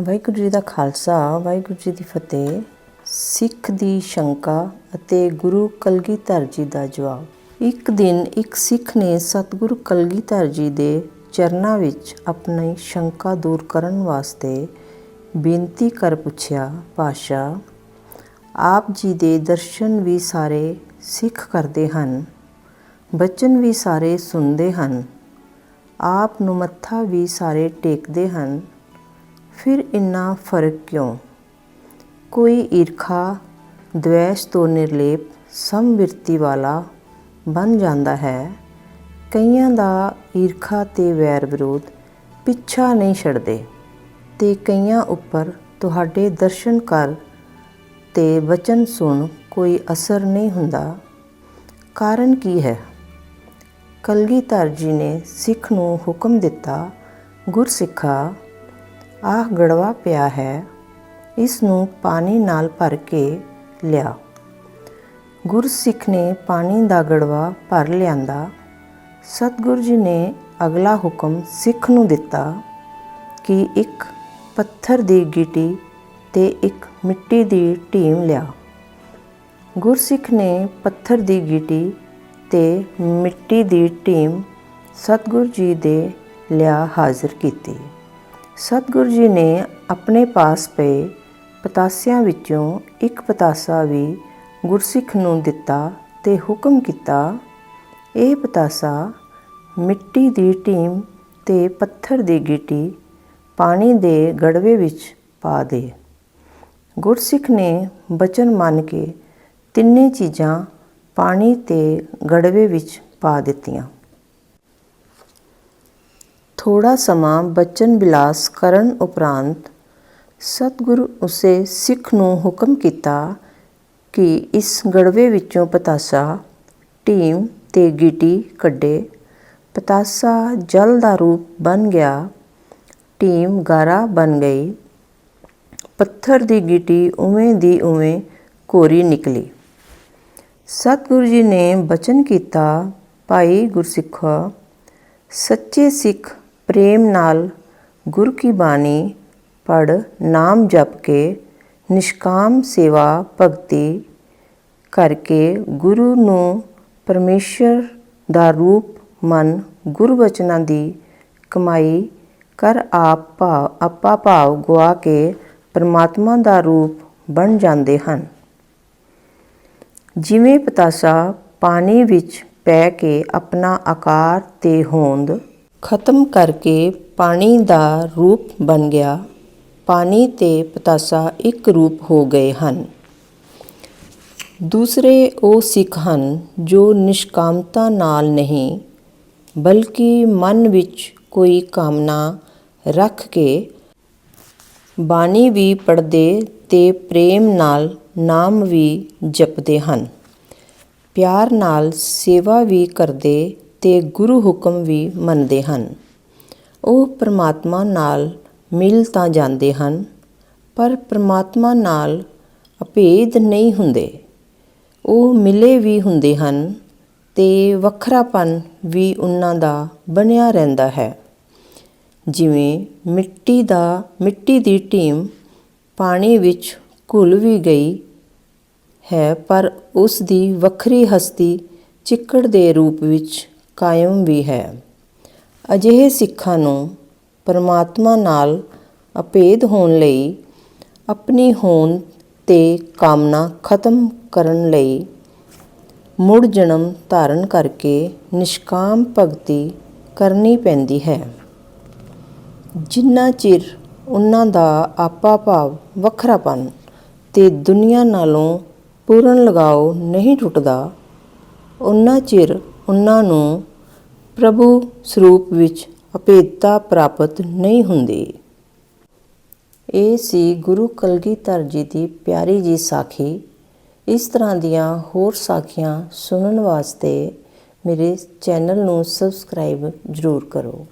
ਵਾਹਿਗੁਰੂ ਜੀ ਦਾ ਖਾਲਸਾ, ਵਾਹਿਗੁਰੂ ਜੀ ਦੀ ਫਤਿਹ, ਸਿੱਖ ਦੀ ਸ਼ੰਕਾ ਅਤੇ ਗੁਰੂ ਕਲਗੀਧਰ ਜੀ ਦਾ ਜਵਾਬ। ਇੱਕ ਦਿਨ ਇੱਕ ਸਿੱਖ ਨੇ ਸਤਿਗੁਰੂ ਕਲਗੀਧਰ ਜੀ ਦੇ ਚਰਨਾਂ ਵਿੱਚ ਆਪਣੀ ਸ਼ੰਕਾ ਦੂਰ ਕਰਨ ਵਾਸਤੇ ਬੇਨਤੀ ਕਰ ਪੁੱਛਿਆ ਪਾਸ਼ਾ ਆਪ ਜੀ ਦੇ ਦਰਸ਼ਨ ਵੀ ਸਾਰੇ ਸਿੱਖ ਕਰਦੇ ਹਨ, ਬਚਨ ਵੀ ਸਾਰੇ ਸੁਣਦੇ ਹਨ, ਆਪ ਨੂੰ ਮੱਥਾ ਵੀ ਸਾਰੇ ਟੇਕਦੇ ਹਨ ਫਿਰ ਇੰਨਾ ਫ਼ਰਕ ਕਿਉਂ? ਕੋਈ ਈਰਖਾ ਦ્વੈਸ਼ ਤੋਂ ਨਿਰਲੇਪ ਸਮਵਿਰਤੀ ਵਾਲਾ ਬਣ ਜਾਂਦਾ ਹੈ। ਕਈਆਂ ਦਾ ਈਰਖਾ ਤੇ ਵੈਰ ਵਿਰੋਧ ਪਿੱਛਾ ਨਹੀਂ ਛੱਡਦੇ ਤੇ ਕਈਆਂ ਉੱਪਰ ਤੁਹਾਡੇ ਦਰਸ਼ਨ ਕਰ ਤੇ ਵਚਨ ਸੁਣ ਕੋਈ ਅਸਰ ਨਹੀਂ ਹੁੰਦਾ। ਕਾਰਨ ਕੀ ਹੈ? ਕਲਗੀਧਰ ਜੀ ਨੇ ਸਿੱਖ ਨੂੰ ਹੁਕਮ ਦਿੱਤਾ, ਗੁਰਸਿੱਖਾ ਆਹ ਗੜਵਾ ਪਿਆ ਹੈ। ਇਸ ਨੂੰ ਪਾਣੀ ਨਾਲ ਭਰ ਕੇ ਲਿਆ। ਗੁਰਸਿੱਖ ਨੇ ਪਾਣੀ ਦਾ ਗੜਵਾ ਭਰ ਲਿਆਂਦਾ। ਸਤਿਗੁਰੂ ਜੀ ਨੇ ਅਗਲਾ ਹੁਕਮ ਸਿੱਖ ਨੂੰ ਦਿੱਤਾ ਕਿ ਇੱਕ ਪੱਥਰ ਦੀ ਗਿੱਟੀ ਤੇ ਇੱਕ ਮਿੱਟੀ ਦੀ ਢੀਮ ਲਿਆ। ਗੁਰਸਿੱਖ ਨੇ ਪੱਥਰ ਦੀ ਗਿੱਟੀ ਤੇ ਮਿੱਟੀ ਦੀ ਢੀਮ ਸਤਿਗੁਰੂ ਜੀ ਦੇ ਲਿਆ ਹਾਜ਼ਰ ਕੀਤੀ। ਸਤਿਗੁਰੂ ਜੀ ਨੇ ਆਪਣੇ ਪਾਸ ਪਏ ਪਤਾਸਿਆਂ ਵਿੱਚੋਂ ਇੱਕ ਪਤਾਸਾ ਵੀ ਗੁਰਸਿੱਖ ਨੂੰ ਦਿੱਤਾ ਤੇ ਹੁਕਮ ਕੀਤਾ, ਇਹ ਪਤਾਸਾ ਮਿੱਟੀ ਦੀ ਢੀਮ ਤੇ ਪੱਥਰ ਦੀ ਗਿੱਟੀ ਪਾਣੀ ਦੇ ਗੜਵੇ ਵਿੱਚ ਪਾ ਦੇ। ਗੁਰਸਿੱਖ ਨੇ ਬਚਨ ਮੰਨ ਕੇ ਤਿੰਨੇ ਚੀਜ਼ਾਂ ਪਾਣੀ ਤੇ ਗੜਵੇ ਵਿੱਚ ਪਾ ਦਿੱਤੀਆਂ। ਥੋੜਾ ਸਮਾਂ ਬਚਨ ਬਿਲਾਸ ਕਰਨ ਉਪਰੰਤ ਸਤਿਗੁਰੂ ਉਸੇ ਸਿੱਖ ਨੂੰ ਹੁਕਮ ਕੀਤਾ ਕਿ ਇਸ ਗੜਵੇ ਵਿੱਚੋਂ ਪਤਾਸਾ ਢੀਮ ਤੇ ਗਿੱਟੀ ਕੱਢੇ। ਪਤਾਸਾ ਜਲ ਦਾ ਰੂਪ ਬਣ ਗਿਆ ਢੀਮ ਗਾਰਾ ਬਣ ਗਈ। ਪੱਥਰ ਦੀ ਗਿੱਟੀ ਉਵੇਂ ਦੀ ਉਵੇਂ ਕੋਰੀ ਨਿਕਲੀ। ਸਤਿਗੁਰੂ ਜੀ ਨੇ ਬਚਨ ਕੀਤਾ, ਭਾਈ ਗੁਰਸਿੱਖਾ, ਸੱਚੇ ਸਿੱਖ ਪ੍ਰੇਮ ਨਾਲ ਗੁਰ ਕੀ ਬਾਣੀ ਪੜ ਨਾਮ ਜਪ ਕੇ ਨਿਸ਼ਕਾਮ ਸੇਵਾ ਭਗਤੀ ਕਰਕੇ ਗੁਰੂ ਨੂੰ ਪਰਮੇਸ਼ਰ ਦਾ ਰੂਪ ਮਨ ਗੁਰਵਚਨਾਂ ਦੀ ਕਮਾਈ ਕਰ ਆਪ ਭਾਵ ਆਪਾ ਭਾਵ ਗਵਾ ਕੇ ਪਰਮਾਤਮਾ ਦਾ ਰੂਪ ਬਣ ਜਾਂਦੇ ਹਨ। ਜਿਵੇਂ ਪਤਾਸਾ ਪਾਣੀ ਵਿੱਚ ਪੈ ਕੇ ਆਪਣਾ ਆਕਾਰ ਤੇ ਹੋਂਦ ਖਤਮ ਕਰਕੇ ਪਾਣੀ ਦਾ ਰੂਪ ਬਣ ਗਿਆ। ਪਾਣੀ ਤੇ ਪਤਾਸਾ ਇੱਕ ਰੂਪ ਹੋ ਗਏ ਹਨ। ਦੂਸਰੇ ਉਹ ਸਿੱਖ ਹਨ ਜੋ ਨਿਸ਼ਕਾਮਤਾ ਨਾਲ ਨਹੀਂ, ਬਲਕਿ ਮਨ ਵਿੱਚ ਕੋਈ ਕਾਮਨਾ ਰੱਖ ਕੇ ਬਾਣੀ ਵੀ ਪੜ੍ਹਦੇ ਤੇ ਪ੍ਰੇਮ ਨਾਲ ਨਾਮ ਵੀ ਜਪਦੇ ਹਨ। ਪਿਆਰ ਨਾਲ ਸੇਵਾ ਵੀ ਕਰਦੇ ਤੇ ਗੁਰੂ ਹੁਕਮ ਵੀ ਮੰਨਦੇ ਹਨ। ਉਹ ਪਰਮਾਤਮਾ ਨਾਲ ਮਿਲ ਤਾਂ ਜਾਂਦੇ ਹਨ, ਪਰ ਪ੍ਰਮਾਤਮਾ ਨਾਲ ਅਭੇਦ ਨਹੀਂ ਹੁੰਦੇ। ਉਹ ਮਿਲੇ ਵੀ ਹੁੰਦੇ ਹਨ ਤੇ ਵੱਖਰਾਪਨ ਵੀ ਉਹਨਾਂ ਦਾ ਬਣਿਆ ਰਹਿੰਦਾ ਹੈ। ਜਿਵੇਂ ਮਿੱਟੀ ਦਾ, ਮਿੱਟੀ ਦੀ ਢੀਮ ਪਾਣੀ ਵਿੱਚ ਘੁਲ ਵੀ ਗਈ ਹੈ, ਪਰ ਉਸ ਦੀ ਵੱਖਰੀ ਹਸਤੀ ਚਿੱਕੜ ਦੇ ਰੂਪ ਵਿੱਚ ਕਾਇਮ ਵੀ ਹੈ। ਅਜਿਹੇ ਸਿੱਖਾਂ ਨੂੰ ਪਰਮਾਤਮਾ ਨਾਲ ਅਭੇਦ ਹੋਣ ਲਈ, ਆਪਣੀ ਹੋਂਦ ਤੇ ਕਾਮਨਾ ਖਤਮ ਕਰਨ ਲਈ ਮੁੜ ਜਨਮ ਧਾਰਨ ਕਰਕੇ ਨਿਸ਼ਕਾਮ ਭਗਤੀ ਕਰਨੀ ਪੈਂਦੀ ਹੈ। ਜਿੰਨਾ ਚਿਰ ਉਹਨਾਂ ਦਾ ਆਪਾ ਭਾਵ ਵੱਖਰਾਪਨ ਤੇ ਦੁਨੀਆ ਨਾਲੋਂ ਪੂਰਨ ਲਗਾਓ ਨਹੀਂ ਟੁੱਟਦਾ, ਉਹਨਾਂ ਚਿਰ ਉਹਨਾਂ ਨੂੰ ਪ੍ਰਭੂ ਸਰੂਪ ਵਿੱਚ ਅਭੇਦਤਾ ਪ੍ਰਾਪਤ ਨਹੀਂ ਹੁੰਦੀ। ਇਹ ਸੀ ਗੁਰੂ ਕਲਗੀਧਰ ਜੀ ਦੀ ਪਿਆਰੀ ਜੀ ਸਾਖੀ। ਇਸ ਤਰ੍ਹਾਂ ਦੀਆਂ ਹੋਰ ਸਾਖੀਆਂ ਸੁਣਨ ਵਾਸਤੇ ਮੇਰੇ ਚੈਨਲ ਨੂੰ ਸਬਸਕ੍ਰਾਈਬ ਜ਼ਰੂਰ ਕਰੋ।